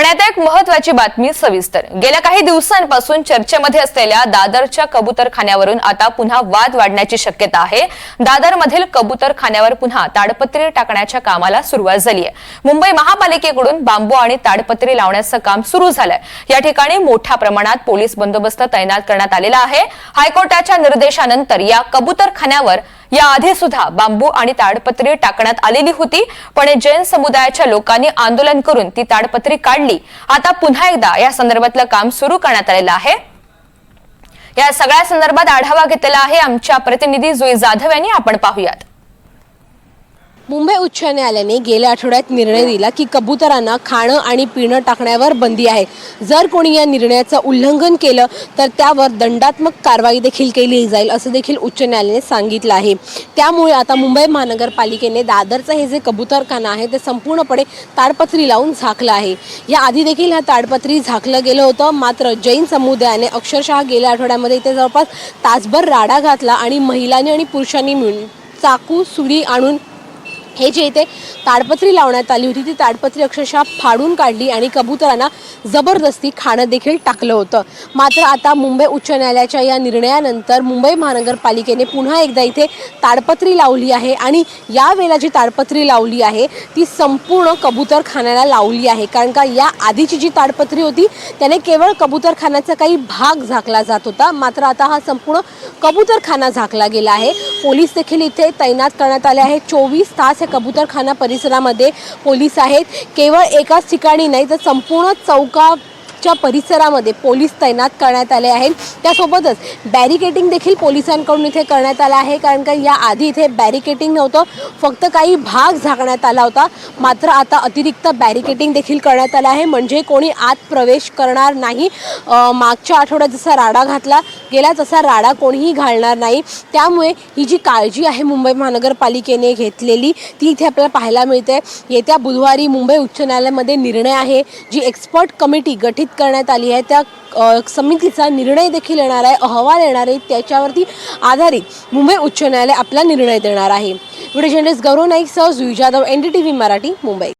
पण आता एक महत्वाची बातमी सविस्तर. गेल्या काही दिवसांपासून चर्चेमध्ये असलेल्या दादरच्या कबूतरखान्यावरून आता पुन्हा वाद वाढण्याची शक्यता आहे. दादरमधील कबूतरखान्यावर पुन्हा ताडपत्री टाकण्याच्या कामाला सुरुवात झाली आहे. मुंबई महापालिकेकडून बांबू आणि ताडपत्री लावण्याचं काम सुरू झालंय. या ठिकाणी मोठ्या प्रमाणात पोलीस बंदोबस्त तैनात करण्यात आलेला आहे. हायकोर्टाच्या निर्देशानंतर या कबूतरखान्यावर याआधी सुद्धा बांबू आणि ताडपत्री टाकण्यात आलेली होती पण जैन समुदायाच्या लोकांनी आंदोलन करून ती ताडपत्री काढली. आता पुन्हा एकदा या संदर्भातलं काम सुरू करण्यात आलेलं आहे. या सगळ्या संदर्भात आढावा घेतलेला आहे आमच्या प्रतिनिधी जुई जाधव यांनी. आपण पाहूयात. मुंबई उच्च न्यायालयाने गेल्या आठवड्यात निर्णय दिला की कबुतरांना खाणं आणि पिणं टाकण्यावर बंदी आहे. जर कोणी या निर्णयाचं उल्लंघन केलं तर त्यावर दंडात्मक कारवाई देखील केली जाईल असं देखील उच्च न्यायालयाने सांगितलं आहे. त्यामुळे आता मुंबई महानगरपालिकेने दादरचं हे जे कबुतरखाना आहे ते संपूर्णपणे ताडपत्री लावून झाकलं आहे. या आधी देखील ह्या ताडपत्री झाकलं गेलं होतं मात्र जैन समुदायाने अक्षरशः गेल्या आठवड्यामध्ये इथे जवळपास तासभर राडा घातला आणि महिलांनी आणि पुरुषांनी मिळून चाकू सुरी आणून हे जे इथे ताडपत्री लावण्यात आली होती ती ताडपत्री अक्षरशः फाडून काढली आणि कबुतरांना जबरदस्ती खाणं देखील टाकलं होतं. मात्र आता मुंबई उच्च न्यायालयाच्या या निर्णयानंतर मुंबई महानगरपालिकेने पुन्हा एकदा इथे ताडपत्री लावली आहे आणि या वेळेला जी ताडपत्री लावली आहे ती संपूर्ण कबुतरखान्याला लावली आहे. कारण का या आधीची जी ताडपत्री होती त्याने केवळ कबुतरखान्याचा काही भाग झाकला जात होता. मात्र आता हा संपूर्ण कबुतरखाना झाकला गेला आहे. पोलीस देखील इथे तैनात करण्यात आले आहे. चोवीस तास हे कबूतरखाना परिसरामध्ये पोलीस आहेत. केवळ एकाच ठिकाणी नाही तर संपूर्ण चौकाच्या परिसरामध्ये पोलीस तैनात करण्यात आले आहेत. त्यासोबतच बॅरिकेटिंग देखील पोलिसांकडून इथे करण्यात आलं आहे कारण का या आधी इथे बॅरिकेटिंग नव्हतं. फक्त काही भाग झाकण्यात आला होता. मात्र आता अतिरिक्त बॅरिकेटिंग देखील करण्यात आलं आहे. म्हणजे कोणी आत प्रवेश करणार नाही. मागच्या आठवड्यात जसा राडा घातला गेला तसा राडा कोणीही घालणार नाही. त्यामुळे ही जी काळजी आहे मुंबई महानगरपालिकेने घेतलेली ती इथे आपल्याला पाहायला मिळते. येत्या बुधवारी मुंबई उच्च न्यायालयामध्ये निर्णय आहे. जी एक्सपर्ट कमिटी गठीत करण्यात आली आहे त्या समितीचा निर्णय देखील येणार आहे अहवाल येणार आहे. त्याच्यावरती आधारित मुंबई उच्च न्यायालय आपला निर्णय देणार आहे. व्हिडिओ जर्नलिस्ट गौरव नाईक सह Jui Jadhav N D T V Marathi Mumbai.